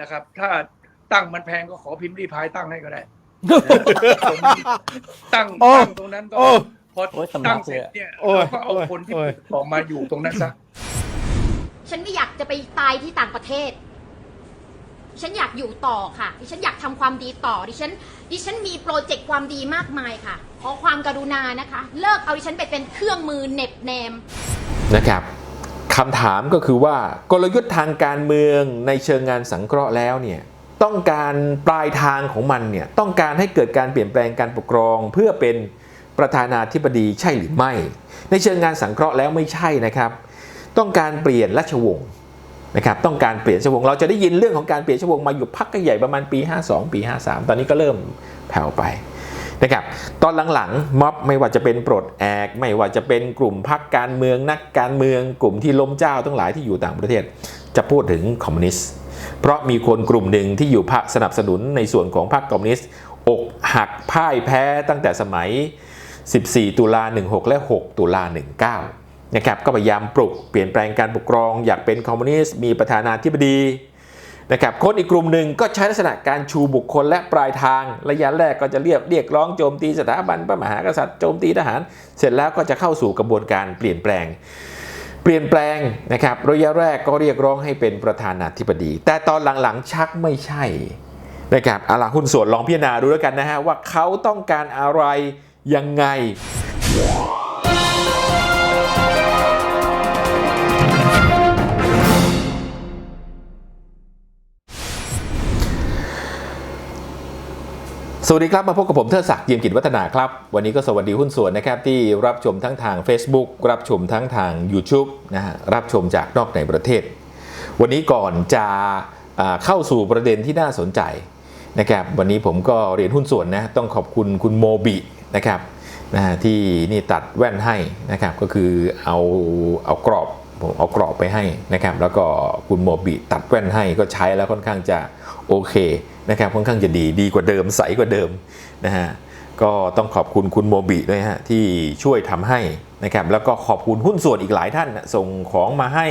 นะครับ ถ้าตั้งมันแพงก็ขอพิมพ์รีพายตั้งให้ก็ได้ ตั้งโอ้ตั้งตรงนั้นก็โอ้พอโอ้ยสำลัตั้กงเสร็จเลยอะเนี่ยโอ้ยเราก็เอาโอ้ยคนที่โอ้ยออกมาอยู่ตรงนั้นซะฉันไม่อยากจะไปตายที่ต่างประเทศดิฉันอยากอยู่ต่อค่ะ ดิฉันอยากทำความดีต่อ ดิฉัน ดิฉันมีโปรเจกต์ความดีมากมายค่ะ ขอความกรุณานะคะ เลิกเอาดิฉันไปเป็นเครื่องมือเหน็บแนมนะครับ คำถามก็คือว่ากลยุทธ์ทางการเมืองในเชิงงานสังเคราะห์แล้วเนี่ยต้องการปลายทางของมันเนี่ยต้องการให้เกิดการเปลี่ยนแปลงการปกครอง เพื่อเป็นประธานาธิบดีใช่หรือไม่ ในเชิงงานสังเคราะห์แล้วไม่ใช่นะครับ ต้องการเปลี่ยนราชวงศ์นะครับต้องการเปลี่ยนราชวงศ์เราจะได้ยินเรื่องของการเปลี่ยนราชวงศ์มาอยู่พักใหญ่ประมาณปี 52 ปี 53 ตอนนี้ก็เริ่มแผ่วไป นะครับตอนหลังๆม็อบไม่ว่าจะเป็นปลดแอกไม่ว่าจะเป็นกลุ่มพรรคการเมืองนักการเมืองกลุ่มที่ล้มเจ้าทั้งหลายที่อยู่ต่างประเทศ จะพูดถึงคอมมิวนิสต์เพราะมีคนกลุ่มหนึ่งที่อยู่พรรคสนับสนุนในส่วนของพรรคคอมมิวนิสต์อกหักพ่ายแพ้ตั้งแต่สมัย 14 ตุลา 16 และ 6 ตุลา 19นะครับก็พยายามปลุกเปลี่ยนแปลงการปกครองอยากเป็นคอมมิวนิสต์มีประธานาธิบดี นะครับคนอีกกลุ่มหนึ่งก็ใช้ลักษณะการชูบุคคลและปลายทาง ระยะแรกก็จะเรียกเรียกร้องโจมตีสถาบันพระมหากษัตริย์โจมตีทหาร เสร็จแล้วก็จะเข้าสู่กระบวนการเปลี่ยนแปลง เปลี่ยนแปลงนะครับระยะแรกก็เรียกร้องให้เป็นประธานาธิบดี แต่ตอนหลังๆชักไม่ใช่นะครับอาล่ะหุ้นส่วนลองพิจารณาดูแล้วกันนะฮะว่าเขาต้องการอะไรยังไง สวัสดีครับ มาพบกับผมเทิดศักดิ์เยี่ยมกิจวัฒนาครับ วันนี้ก็สวัสดีหุ้นส่วนนะครับ ที่รับชมทั้งทาง Facebook รับชมทั้งทาง YouTube นะฮะรับชมจากนอกในประเทศ วันนี้ก่อนจะเข้าสู่ประเด็นที่น่าสนใจนะครับวันนี้ผมก็เรียนหุ้นส่วนนะต้องขอบคุณคุณโมบินะครับนะฮะที่นี่ตัดแว่นให้นะครับก็คือเอาเอากรอบผมเอากรอบไปให้นะครับแล้วก็คุณโมบิตัดแว่นให้ก็ใช้แล้วค่อนข้างจะ โอเคนะครับค่อนข้างจะดีดีกว่าเดิมใสกว่าเดิมนะฮะก็ต้องขอบคุณคุณโมบิด้วยฮะที่ช่วยทำให้นะครับแล้วก็ขอบคุณหุ้นส่วนอีกหลายท่านส่งของมาให้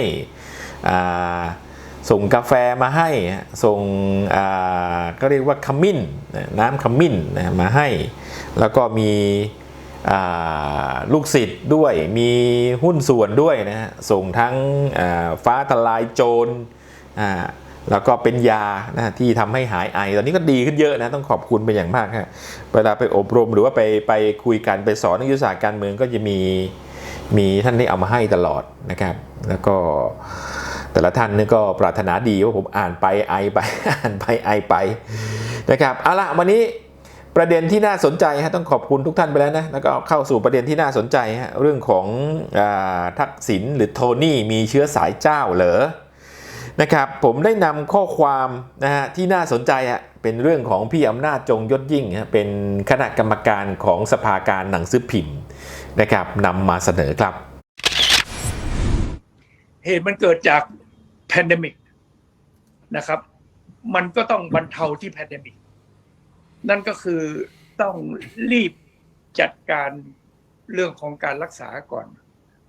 อ่าส่งกาแฟมาให้ส่งก็เรียกว่าขมิ้นน้ำขมิ้นนะมาให้ แล้วก็มีลูกศิษย์ด้วยมีหุ้นส่วนด้วยนะฮะส่งทั้งฟ้าทลายโจร แล้วก็เป็นยานะที่ทำให้หายไอ ตอนนี้ก็ดีขึ้นเยอะนะ ต้องขอบคุณเป็นอย่างมากฮะเวลาไปอบรมหรือว่าไปไปคุยกันไปสอนนักยุทธศาสตร์การเมืองก็จะมีมีท่านที่เอามาให้ตลอดนะครับ แล้วก็แต่ละท่านนี่ก็ปรารถนาดีว่าผมอ่านไปไอไปอ่านไปไอไปนะครับเอาละวันนี้ประเด็นที่น่าสนใจฮะต้องขอบคุณทุกท่านไปแล้วนะแล้วก็เข้าสู่ประเด็นที่น่าสนใจฮะเรื่องของอทักษิณหรือโทนี่มีเชื้อสายเจ้าเหรอ นะครับผมได้นำข้อความนะฮะที่น่าสนใจอะเป็นเรื่องของพี่อำนาจจงยศยิ่งฮะเป็นคณะกรรมการของสภาการหนังสือพิมพ์นะครับนำมาเสนอครับ เหตุมันเกิดจากแพนดมิกนะครับ มันก็ต้องบรรเทาที่แพนดมิกนั่นก็คือต้องรีบจัดการเรื่องของการรักษาก่อน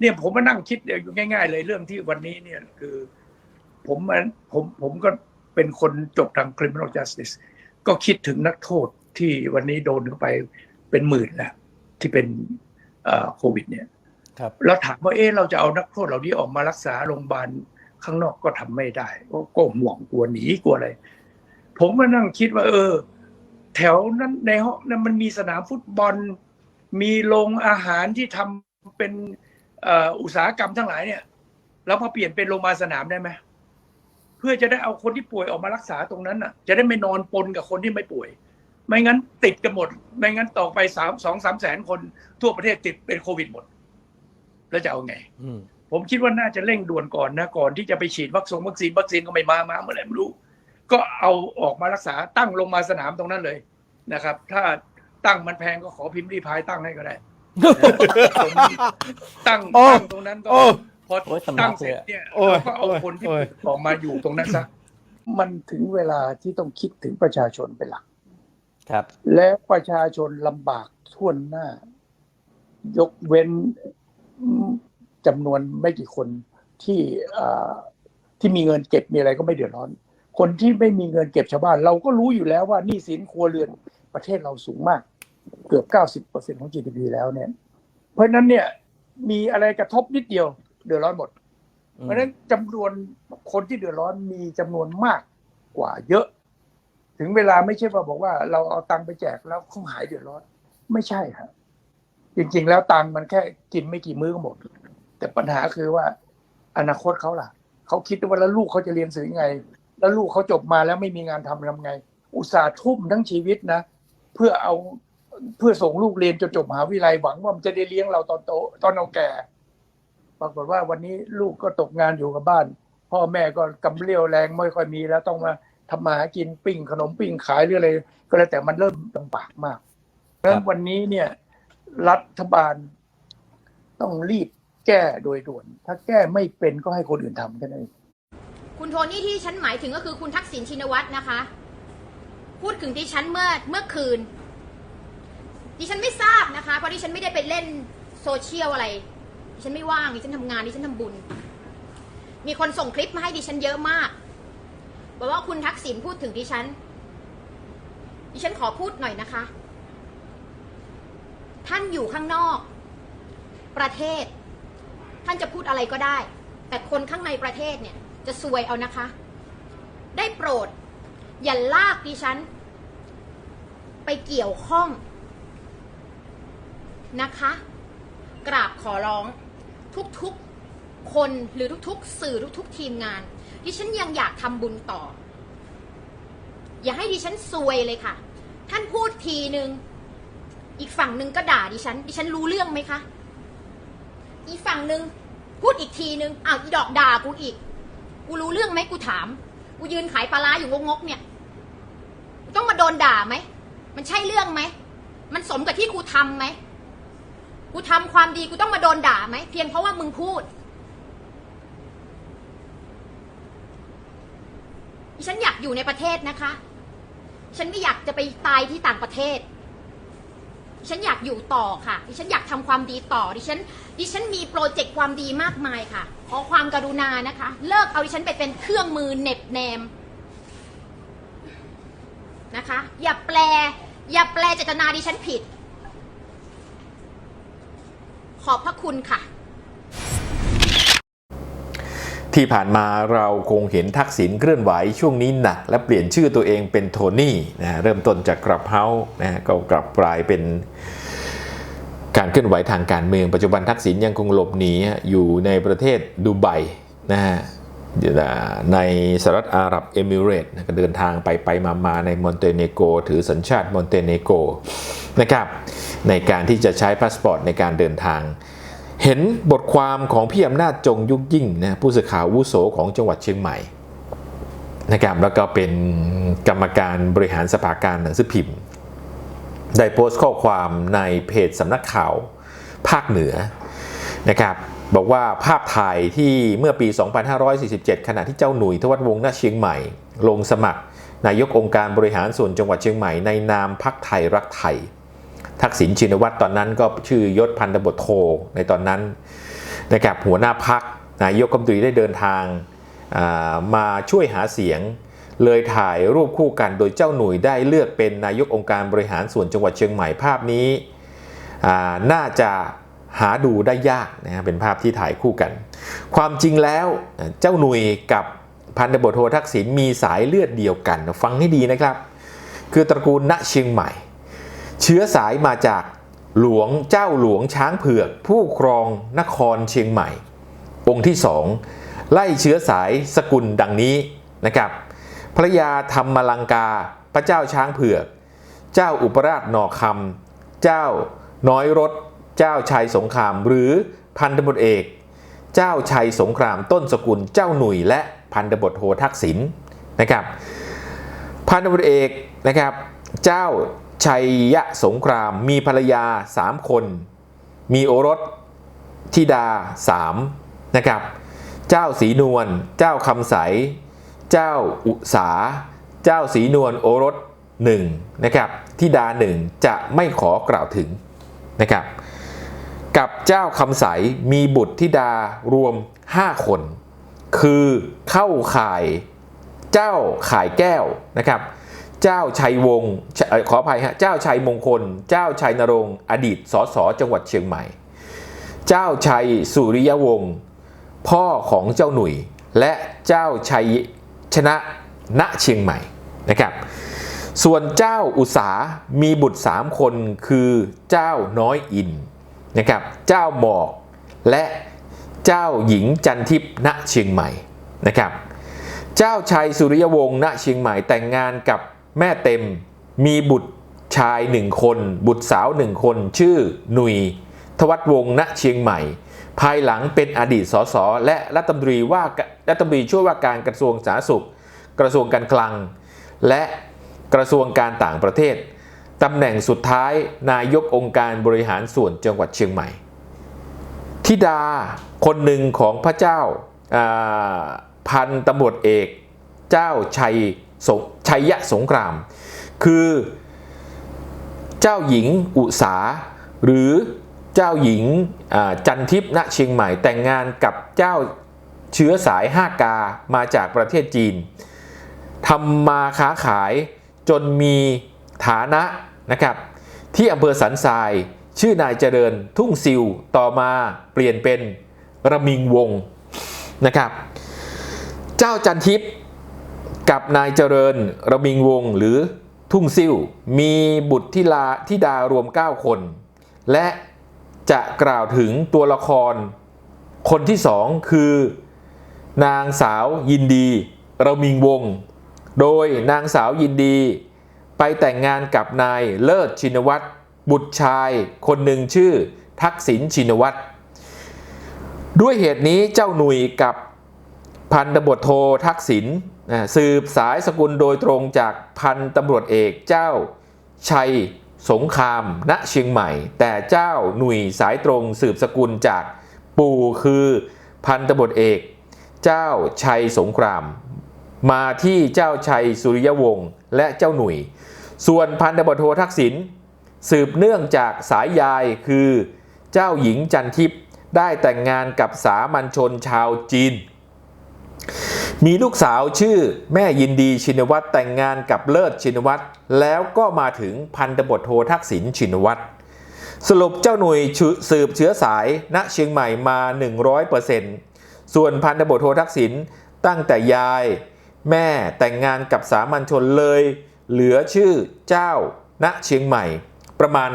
เนี่ยผมมานั่งคิดเดี๋ยวอยู่ง่าย ๆ เลยเรื่องที่วันนี้เนี่ยคือ ผมมันผมผมก็เป็นคนจบทาง criminal justice ก็คิดถึงนักโทษที่วันนี้โดนเข้าไปเป็นหมื่นแล้วที่เป็นเอ่อโควิด เนี่ยครับแล้วถามว่าเอ๊ะเราจะเอานักโทษเหล่านี้ออกมารักษาโรงพยาบาลข้างนอกก็ทำไม่ได้ก็ก็ห่วงกลัวหนีกลัวอะไร ผมมานั่งคิดว่า เออ แถวนั้นในห้องนั้นมันมีสนามฟุตบอล มีโรงอาหารที่ทำเป็นเอ่ออุตสาหกรรมทั้งหลายเนี่ยเรามาเปลี่ยนเป็นโรงพยาบาลสนามได้ไหมเพื่อจะได้เอาคนที่ป่วยออกมารักษาตรงนั้นอะ จะได้ไม่นอนปนกับคนที่ไม่ป่วย ไม่งั้นติดกันหมด ไม่งั้นต่อไปสามสองสามแสนคนทั่วประเทศติดเป็นโควิดหมด แล้วจะเอาไงอืมผมคิดว่าน่าจะเร่งด่วนก่อนนะก่อนที่จะไปฉีดวัคซีนวัคซีนวัคซีนก็ไม่มามาเมื่อไหร่ไม่รู้ ก็เอาออกมารักษาตั้งลงมาสนามตรงนั้นเลยนะครับ ถ้าตั้งมันแพงก็ขอพิมพ์รีพายตั้งให้ก็ได้ตั้งโอ้ตั้งตรงนั้นก็โอ้พอโอ้ยสำลัตั้งกเสร็จเลยอะ เนี่ยโอ้ยเราก็เอาโอ้ยคนที่โอ้ย ออกมาอยู่ตรงนั้นซะมันถึงเวลาที่ต้องคิดถึงประชาชนเป็นหลัก ครับ และประชาชนลำบากท่วนหน้า ยกเว้นอืมจำนวนไม่กี่คนที่เอ่อที่มีเงินเก็บมีอะไรก็ไม่เดือดร้อน คนที่ไม่มีเงินเก็บชาวบ้าน เราก็รู้อยู่แล้วว่าหนี้สินครัวเรือนประเทศเราสูงมาก เกือบเก้าสิบเปอร์เซ็นของ GDP แล้วเนี่ย เพราะฉะนั้นเนี่ยมีอะไรกระทบนิดเดียว เดือดร้อนหมด เพราะฉะนั้นจำนวนคนที่เดือดร้อนมีจำนวนมากกว่าเยอะ ถึงเวลาไม่ใช่ว่าบอกว่า เราเอาตังค์ไปแจกแล้วเขาหายเดือดร้อน ไม่ใช่ครับจริง ๆ แล้วตังค์มันแค่กินไม่กี่มื้อก็หมด แต่ปัญหาคือว่า อนาคตเขาล่ะเขาคิดว่าแล้วลูกเขาจะเรียนสื่อยังไง แล้วลูกเขาจบมาแล้วไม่มีงานทำทำไง อุตส่าห์ทุ่มทั้งชีวิตนะ เพื่อเอาเพื่อส่งลูกเรียนจนจบมหาวิทยาลัยหวังว่ามันจะได้เลี้ยงเราตอนโตตอนเราแก่ ปรากฏว่าวันนี้ลูกก็ตกงานอยู่กับบ้าน พ่อแม่ก็กำเรี่ยวแรงไม่ค่อยมีแล้วต้องมาทำมาหากินปิ้งขนมปิ้งขายหรืออะไรก็แล้วแต่มันเริ่มลำบากมากเพราะฉะนั้นวันนี้เนี่ยรัฐบาลต้องรีบแก้โดยด่วน ถ้าแก้ไม่เป็นก็ให้คนอื่นทำแค่นั้นเองคุณโทนี่ที่ฉันหมายถึงก็คือคุณทักษิณชินวัตรนะคะ พูดถึงดิฉันเมื่อเมื่อคืน ดิฉันไม่ทราบนะคะ เพราะดิฉันไม่ได้ไปเล่นโซเชียลอะไร ดิฉันไม่ว่างดิฉันทำงานดิฉันทำบุญ มีคนส่งคลิปมาให้ดิฉันเยอะมาก บอกว่าคุณทักษิณพูดถึงดิฉัน ดิฉันขอพูดหน่อยนะคะ ท่านอยู่ข้างนอก ประเทศ ท่านจะพูดอะไรก็ได้ แต่คนข้างในประเทศเนี่ย จะซวยเอานะคะ ได้โปรด อย่าลากดิฉัน ไปเกี่ยวข้องนะคะ กราบขอร้อง ทุกๆคนหรือทุกๆ สื่อทุกๆ ทีมงาน ดิฉันยังอยากทำบุญต่อ อย่าให้ดิฉันซวยเลยค่ะ ท่านพูดทีนึงอีกฝั่งหนึ่งก็ด่าดิฉัน ดิฉันรู้เรื่องไหมคะ อีกฝั่งหนึ่งพูดอีกทีนึงอ้าวอีดอกด่ากูอีก กูรู้เรื่องไหมกูถาม กูยืนขายปลาร้าอยู่งกๆเนี่ย ต้องมาโดนด่าไหม มันใช่เรื่องไหม มันสมกับที่กูทำไหม กูทำความดีกูต้องมาโดนด่าไหมเพียงเพราะว่ามึงพูดดิฉันอยากอยู่ในประเทศนะคะ ฉันไม่อยากจะไปตายที่ต่างประเทศ ฉันอยากอยู่ต่อค่ะ ดิฉันอยากทำความดีต่อ ดิฉัน ดิฉันมีโปรเจกต์ความดีมากมายค่ะ ขอความกรุณานะคะ เลิกเอาดิฉันไปเป็นเครื่องมือเน็บแนมนะคะ อย่าแปล อย่าแปลเจตนาดิฉันผิด ขอบพระคุณค่ะ ที่ผ่านมาเราคงเห็นทักษิณเคลื่อนไหวช่วงนี้หนัก และเปลี่ยนชื่อตัวเองเป็นโทนี่นะเริ่มต้นจากกลับเฮานะก็กลับกลายเป็นการเคลื่อนไหวทางการเมืองปัจจุบันทักษิณยังคงหลบหนีอยู่ในประเทศดูไบนะฮะ ในสหรัฐอาหรับเอมิเรตส์นะก็เดินทางไปไปมามาในมอนเตเนโกถือสัญชาติมอนเตเนโกนะครับในการที่จะใช้พาสปอร์ตในการเดินทาง เห็นบทความของพี่อำนาจจงยุกยิ่งนะผู้สื่อข่าววุโสของจังหวัดเชียงใหม่นะครับแล้วก็เป็นกรรมการบริหารสภาการหนังสือพิมพ์ ได้โพสต์ข้อความในเพจสำนักข่าวภาคเหนือนะครับ บอกว่าภาพถ่ายที่เมื่อปี 2547 ขณะที่เจ้าหนุ่ยทวัฒวงศ์ณเชียงใหม่ ลงสมัคร นายกองค์การบริหารส่วนจังหวัดเชียงใหม่ในนามพักไทยรักไทย ทักษิณชินวัตรตอนนั้นก็ชื่อยศพันธบทโทในตอนนั้นนะครับหัวหน้าพักนายกรัฐมนตรีได้เดินทางามาช่วยหาเสียง เลยถ่ายรูปคู่กันโดยเจ้าหนุ่ยได้เลือกเป็นนายกองค์การบริหารส่วนจังหวัดเชียงใหม่ภาพนี้น่าจะ หาดูได้ยากนะฮะเป็นภาพที่ถ่ายคู่กัน ความจริงแล้วเจ้าหนุ่ยกับพันธบทโททักษิณมีสายเลือดเดียวกัน ฟังให้ดีนะครับ คือตระกูลณเชียงใหม่ เชื้อสายมาจากหลวงเจ้าหลวงช้างเผือก ผู้ครองนครเชียงใหม่ องค์ที่สองไล่เชื้อสายสกุลดังนี้นะครับพระยาธรรมลังกา พระเจ้าช้างเผือก เจ้าอุปราชหนอคำเจ้าน้อยรถ เจ้าชัยสงคราม หรือพันธบทเอก เจ้าชัยสงครามต้นสกุลเจ้าหนุ่ยและพันธบทโททักษิณนะครับพันธบทเอกนะครับเจ้าชัยยะสงครามมีภรรยา 3 คน มีโอรสธิดา3นะครับเจ้าสีนวลเจ้าคำใส เจ้าอุสา เจ้าสีนวลโอรส1นะครับธิดา1จะไม่ขอกล่าวถึงนะครับ กับเจ้าคำใสมีบุตรธิดารวม 5 คน คือเข้าข่ายเจ้าข่ายแก้วนะครับ เจ้าชัยวงศ์ขออภัยฮะเจ้าชัยมงคล เจ้าชัยนรงค์อดีตสสจังหวัดเชียงใหม่ เจ้าชัยสุริยวงศ์พ่อของเจ้าหนุ่ย และเจ้าชัยชนะณเชียงใหม่นะครับส่วนเจ้าอุสามีบุตรสามคนคือเจ้าน้อยอิน นะครับเจ้าหมอกและเจ้าหญิงจันทิพย์ณเชียงใหม่นะครับเจ้าชัยสุริยวงศ์ณเชียงใหม่แต่งงานกับแม่เต็มมีบุตรชายหนึ่งคน บุตรสาวหนึ่งคน ชื่อหนุยทวัฒวงศ์ณเชียงใหม่ ภายหลังเป็นอดีตสสและรัฐมนตรีว่ารัฐมนตรีช่วยว่าการกระทรวงสาธารณสุข กระทรวงการคลัง และกระทรวงการต่างประเทศ ตำแหน่งสุดท้ายนายกองค์การบริหารส่วนจังหวัดเชียงใหม่ธิดาคนหนึ่งของพระเจ้าาพันตำรวจเอกเจ้าชัยชัยยะสงคราม คือเจ้าหญิงอุสาหรือเจ้าหญิงจันทิพย์ณเชียงใหม่แต่งงานกับเจ้าเชื้อสายห้ากามาจากประเทศจีนทำมาค้าขายจนมีฐานะ นะครับที่อำเภอสันทราย ชื่อนายเจริญทุ่งซิวต่อมาเปลี่ยนเป็นระมิงวงนะครับ เจ้าจันทิพย์กับนายเจริญระมิงวงหรือทุ่งซิ่วมีบุตรที่ลาที่ดารวม 9 คน และจะกล่าวถึงตัวละครคนที่สองคือนางสาวยินดีระมิงวง โดยนางสาวยินดี แต่งงานกับนายเลิศชินวัตรบุตรชายคนหนึ่งชื่อ ทักษิณชินวัตรด้วยเหตุนี้เจ้าหนุ่ยกับพันตำรวจโททักษิณสืบสายสกุลโดยตรงจากพันตำรวจเอกเจ้า ชัยสงคราม ณเชียงใหม่ แต่เจ้าหนุ่ยสายตรงสืบสกุลจากปู่คือพันตำรวจเอก เจ้าชัยสงคราม มาที่เจ้าชัยสุริยวงศ์และเจ้าหนุ่ย ส่วนพันตำรวจโททักษิณสืบเนื่องจากสายยายคือเจ้าหญิงจันทิพย์ได้แต่งงานกับสามัญชนชาวจีน มีลูกสาวชื่อแม่ยินดีชินวัตรแต่งงานกับเลิศชินวัตรแล้วก็มาถึงพันตำรวจโททักษิณชินวัตรสรุปเจ้าหน่วยสืบเชื้อสายณเชียงใหม่มา 100%ส่วนพันตำรวจโททักษิณตั้งแต่ยาย แม่แต่งงานกับสามัญชนเลย เหลือชื่อเจ้าณเชียงใหม่ประมาณ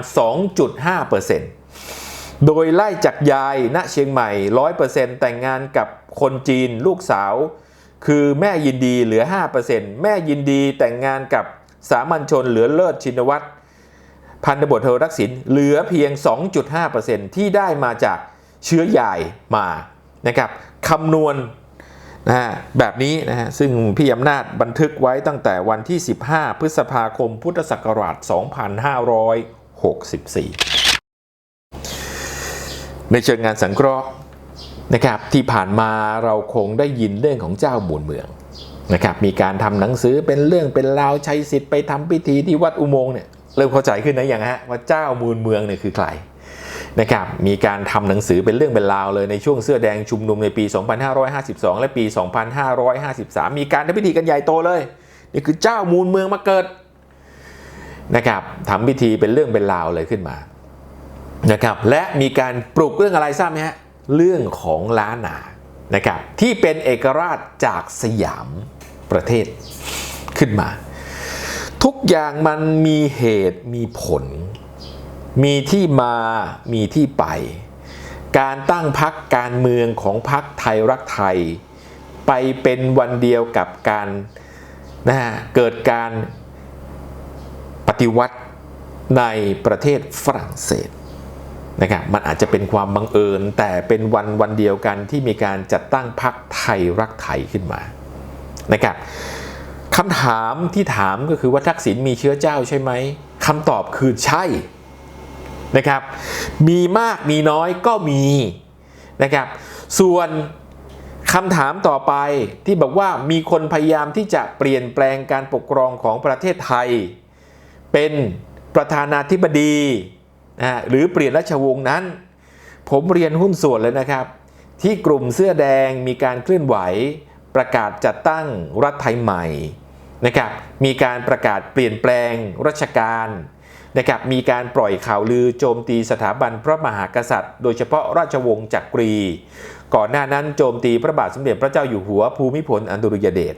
2.5%โดยไล่จากยายณเชียงใหม่ 100%แต่งงานกับคนจีนลูกสาว คือแม่ยินดีเหลือ 5%แม่ยินดีแต่งงานกับสามัญชนเหลือเลิศชินวัตรพันธบทโททักษิณเหลือเพียง 2.5%ที่ได้มาจากเชื้อยายมานะครับคำนวณ นะฮะแบบนี้นะฮะซึ่งพี่อำนาจบันทึกไว้ตั้งแต่วันที่ 15 พฤษภาคมพุทธศักราช 2564 ในเชิงงานสังเคราะห์นะครับที่ผ่านมาเราคงได้ยินเรื่องของเจ้ามูลเมืองนะครับมีการทำหนังสือเป็นเรื่องเป็นราวใช้สิทธิ์ไปทำพิธีที่วัดอุโมงค์เนี่ยเริ่มเข้าใจขึ้นนะอย่างฮะว่าเจ้ามูลเมืองเนี่ยคือใคร นะครับมีการทำหนังสือเป็นเรื่องเป็นราวเลยในช่วงเสื้อแดงชุมนุมในปี 2552 และปี 2553 มีการทำพิธีกันใหญ่โตเลย นี่คือเจ้ามูลเมืองมาเกิดนะครับทำพิธีเป็นเรื่องเป็นราวเลยขึ้นมานะครับและมีการปลุกเรื่องอะไรทราบไหมฮะเรื่องของล้านนานะครับที่เป็นเอกราชจากสยามประเทศขึ้นมา ทุกอย่างมันมีเหตุมีผล มีที่มามีที่ไป การตั้งพักการเมืองของพักไทยรักไทย ไปเป็นวันเดียวกับการนะฮะเกิดการปฏิวัติในประเทศฝรั่งเศสนะครับมันอาจจะเป็นความบังเอิญ แต่เป็นวันวันเดียวกันที่มีการจัดตั้งพรรคไทยรักไทยขึ้นมานะครับคำถามที่ถามก็คือว่าทักษิณมีเชื้อเจ้าใช่ไหมคำตอบคือใช่ นะครับ มีมากมีน้อยก็มีนะครับ ส่วนคำถามต่อไปที่บอกว่ามีคนพยายามที่จะเปลี่ยนแปลงการปกครองของประเทศไทย เป็นประธานาธิบดีนะฮะหรือเปลี่ยนราชวงศ์นั้น ผมเรียนหุ้นส่วนเลยนะครับ ที่กลุ่มเสื้อแดงมีการเคลื่อนไหว ประกาศจัดตั้งรัฐไทยใหม่นะครับมีการประกาศเปลี่ยนแปลงราชการ นะครับมีการปล่อยข่าวลือโจมตีสถาบันพระมหากษัตริย์ โดยเฉพาะราชวงศ์จักรี ก่อนหน้านั้นโจมตีพระบาทสมเด็จพระเจ้าอยู่หัวภูมิพลอดุลยเดช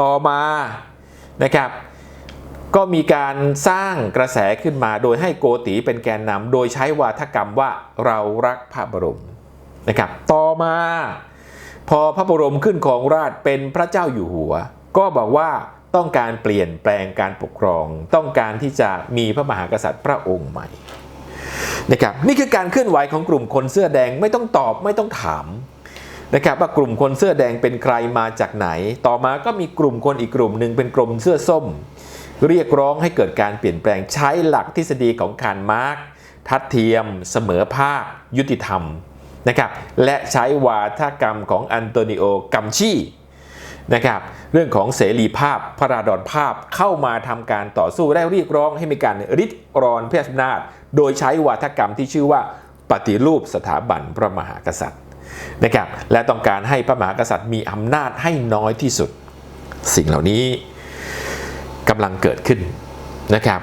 ต่อมานะครับก็มีการสร้างกระแสขึ้นมาโดยให้โกติเป็นแกนนำโดยใช้วาทกรรมว่าเรารักพระบรมนะครับต่อมาพอพระบรมขึ้นของราชเป็นพระเจ้าอยู่หัว ก็บอกว่า ต้องการเปลี่ยนแปลงการปกครอง ต้องการที่จะมีพระมหากษัตริย์พระองค์ใหม่นะครับนี่คือการเคลื่อนไหวของกลุ่มคนเสื้อแดงไม่ต้องตอบไม่ต้องถามนะครับว่ากลุ่มคนเสื้อแดงเป็นใครมาจากไหน ต่อมาก็มีกลุ่มคนอีกกลุ่มหนึ่งเป็นกลุ่มเสื้อส้ม เรียกร้องให้เกิดการเปลี่ยนแปลงใช้หลักทฤษฎีของคาร์มาร์กทัดเทียม เสมอภาค ยุติธรรมนะครับและใช้วาทกรรมของอันโตนิโอกัมชี นะครับเรื่องของเสรีภาพพระราดอนภาพเข้ามาทำการต่อสู้และเรียกร้องให้มีการริดรอนพระอำนาจ โดยใช้วาทกรรมที่ชื่อว่าปฏิรูปสถาบันพระมหากษัตริย์นะครับและต้องการให้พระมหากษัตริย์มีอำนาจให้น้อยที่สุด สิ่งเหล่านี้กำลังเกิดขึ้นนะครับ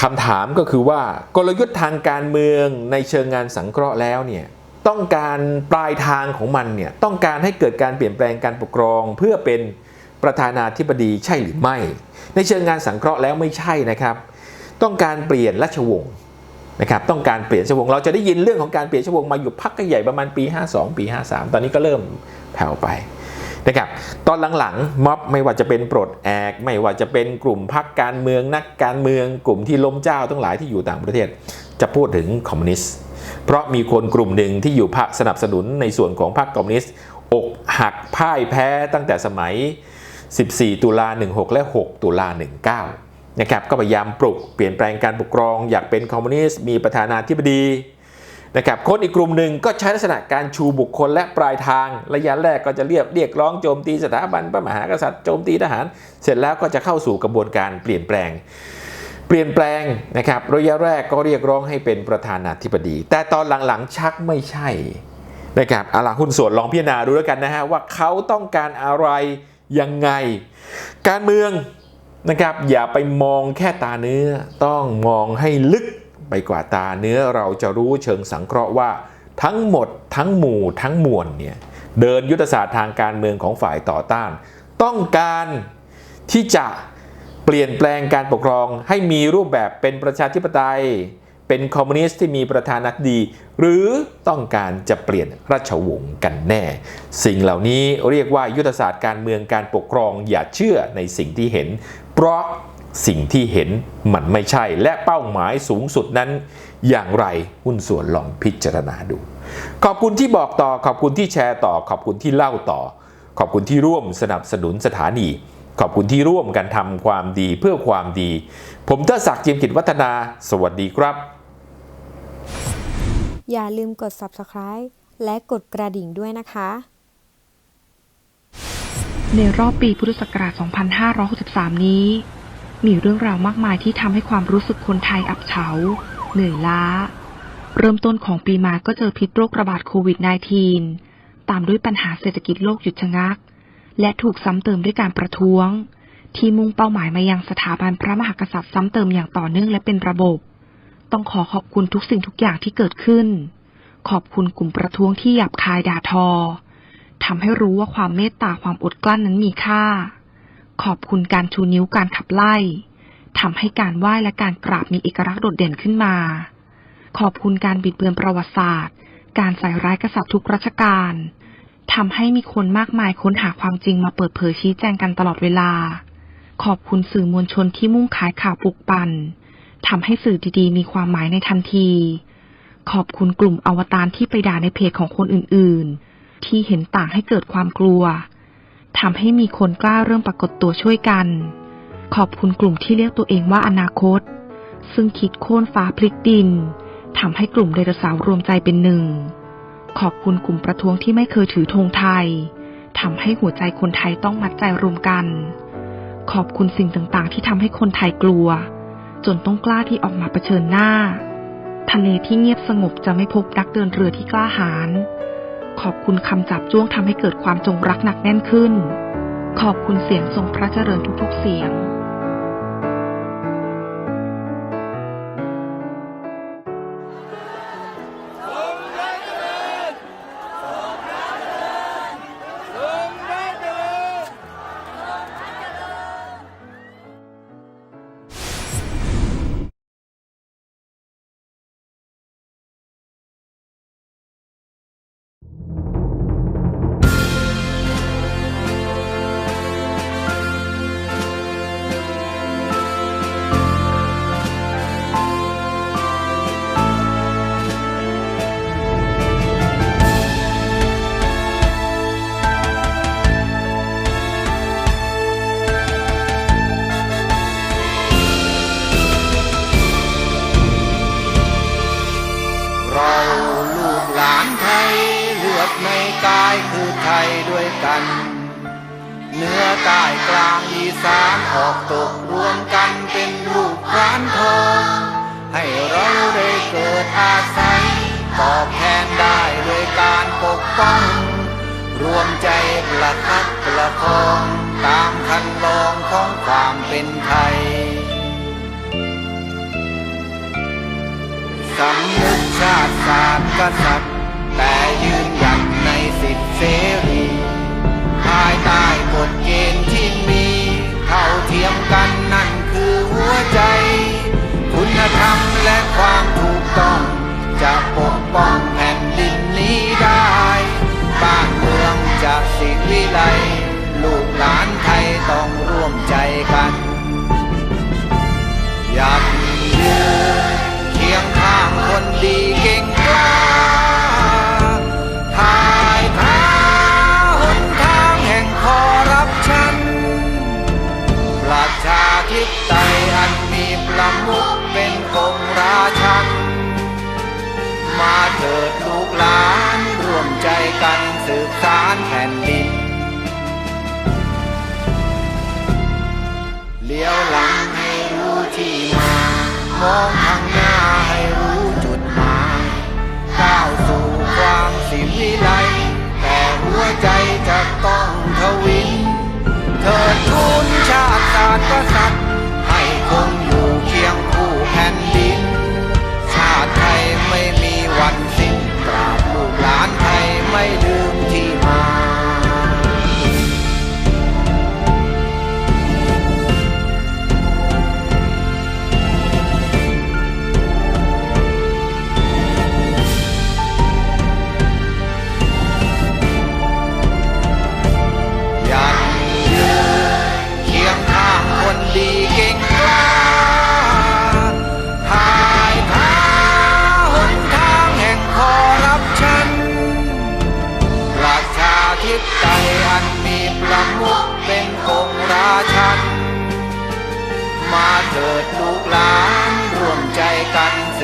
คำถามก็คือว่ากลยุทธ์ทางการเมืองในเชิงงานสังเคราะห์แล้วเนี่ย ต้องการปลายทางของมันเนี่ยต้องการให้เกิดการเปลี่ยนแปลงการปกครองเพื่อเป็นประธานาธิบดีใช่หรือไม่ ในเชิงงานสังเคราะห์แล้วไม่ใช่นะครับ ต้องการเปลี่ยนราชวงศ์นะครับต้องการเปลี่ยนราชวงศ์เราจะได้ยินเรื่องของการเปลี่ยนราชวงศ์มาอยู่พักใหญ่ประมาณปี 52 ปี 53 ตอนนี้ก็เริ่มแผ่วไปนะครับตอนหลังๆม็อบไม่ว่าจะเป็นปลดแอกไม่ว่าจะเป็นกลุ่มพรรคการเมืองนักการเมือง กลุ่มที่ล้มเจ้าทั้งหลายที่อยู่ต่างประเทศ จะพูดถึงคอมมิวนิสต์ ราะมีคนกลุ่มหนึ่งที่อยู่พรรคสนับสนุนในส่วนของพรรคคอมมิวนิสต์อกหักพ่ายแพ้ตั้งแต่สมัย 14 ตุลา 16 และ 6 ตุลา 19 นะครับก็พยายามปลุกเปลี่ยนแปลงการปกครองอยากเป็นคอมมิวนิสต์มีประธานาธิบดีนะครับคนอีกกลุ่มหนึ่งก็ใช้ลักษณะการชูบุคคลและปลายทาง ระยะแรกก็จะเรียกเรียกร้องโจมตีสถาบันพระมหากษัตริย์โจมตีทหาร เสร็จแล้วก็จะเข้าสู่กระบวนการเปลี่ยนแปลง เปลี่ยนแปลงนะครับระยะแรกก็เรียกร้องให้เป็นประธานาธิบดี แต่ตอนหลังๆชักไม่ใช่นะครับอาล่ะหุ้นส่วนลองพิจารณาดูแล้วกันนะฮะว่าเขาต้องการอะไรยังไง การเมืองนะครับอย่าไปมองแค่ตาเนื้อต้องมองให้ลึกไปกว่าตาเนื้อเราจะรู้เชิงสังเคราะห์ว่าทั้งหมดทั้งหมู่ทั้งมวลเนี่ยเดินยุทธศาสตร์ทางการเมืองของฝ่ายต่อต้าน ต้องการที่จะ เปลี่ยนแปลงการปกครองให้มีรูปแบบเป็นประชาธิปไตย เป็นคอมมิวนิสต์ที่มีประธานาธิบดี หรือต้องการจะเปลี่ยนราชวงศ์กันแน่ สิ่งเหล่านี้เรียกว่ายุทธศาสตร์การเมืองการปกครองอย่าเชื่อในสิ่งที่เห็น เพราะสิ่งที่เห็นมันไม่ใช่ และเป้าหมายสูงสุดนั้น อย่างไรหุ้นส่วนลองพิจารณาดู ขอบคุณที่บอกต่อขอบคุณที่แชร์ต่อ ขอบคุณที่เล่าต่อ ขอบคุณที่ร่วมสนับสนุนสถานี ขอบคุณที่ร่วมกันทำความดีเพื่อความดี ผมเทดศักดิ์จิมกิจวัฒนา สวัสดีครับ อย่าลืมกด subscribe และกดกระดิ่งด้วยนะคะ ในรอบปีพุทธศักราช 2563 นี้ มีเรื่องราวมากมายที่ทำให้ความรู้สึกคนไทยอับเฉา เหนื่อยล้า เริ่มต้นของปีมาก็เจอพิษโรคระบาดโควิด -19 ตามด้วยปัญหาเศรษฐกิจโลกหยุดชะงัก และถูกซ้ำเติมด้วยการประท้วง ที่มุ่งเป้าหมายมายังสถาบันพระมหากษัตริย์ซ้ำเติมอย่างต่อเนื่องและเป็นระบบ ต้องขอขอบคุณทุกสิ่งทุกอย่างที่เกิดขึ้น ขอบคุณกลุ่มประท้วงที่หยาบคายด่าทอทำให้รู้ว่าความเมตตาความอดกลั้นนั้นมีค่า ขอบคุณการชูนิ้วการขับไล่ทำให้การไหว้และการกราบมีเอกลักษณ์โดดเด่นขึ้นมา ขอบคุณการบิดเบือนประวัติศาสตร์ การใส่ร้ายกษัตริย์ทุกรัชกาล ทำให้มีคนมากมายค้นหาความจริงมาเปิดเผยชี้แจงกันตลอดเวลา ขอบคุณสื่อมวลชนที่มุ่งขายข่าวปลุกปั่นทำให้สื่อดีๆ มีความหมายในทันที ขอบคุณกลุ่มอวตารที่ไปด่าในเพจของคนอื่นๆ ที่เห็นต่างให้เกิดความกลัวทำให้มีคนกล้าเริ่มปรากฏตัวช่วยกัน ขอบคุณกลุ่มที่เรียกตัวเองว่าอนาคต ซึ่งคิดโค่นฟ้าพลิกดินทำให้กลุ่มไดโนเสาร์รวมใจเป็นหนึ่ง ขอบคุณกลุ่มประท้วงที่ไม่เคยถือธงไทยทำให้หัวใจคนไทยต้องมัดใจรวมกัน ขอบคุณสิ่งต่างๆ ที่ทำให้คนไทยกลัว จนต้องกล้าที่ออกมาเผชิญหน้า ทะเลที่เงียบสงบจะไม่พบนักเดินเรือที่กล้าหาญขขอบคุณคำจับจ้วงทำให้เกิดความจงรักหนักแน่นขึ้น ขอบคุณเสียงทรงพระเจริญทุกๆเสียง กลางอีสานออกตกรวมกันเป็นลูกพรานทองให้เราได้เกิดอาศัย ตอบแทนได้ด้วยการปกป้อง รวมใจประคับประคอง ตามคันลองของความเป็นไทยสำนึกชาติศาสตร์กษัตริย์แต่ยืนหยัดในสิทธิเสรี ภายใต้กฎเกณฑ์ที่มีเท่าเทียมกันนั่นคือหัวใจ คุณธรรมและความถูกต้อง จะปกป้องแผ่นดินนี้ได้ บ้านเมืองจะสิวิไลลูกหลานไทยต้องร่วมใจกันอยากยืนเคียงข้างคนดี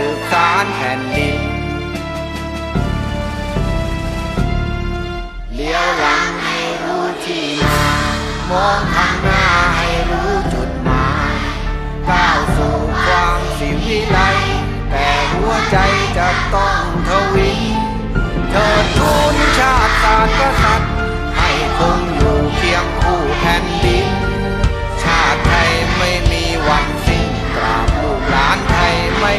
สืบสานแผ่นดิน เลี้ยวหลังให้รู้ที่มามองข้างหน้าให้รู้จุดหมายก้าวสู่ความสิวิไลแต่หัวใจจะต้องทวินเธอทูนชาติศาสตร์กษัตริย์ให้คงอยู่เคียงคู่แผ่นดิน ชาติไทยไม่มีวันสิ้นกราบลูกหลานไทยไม่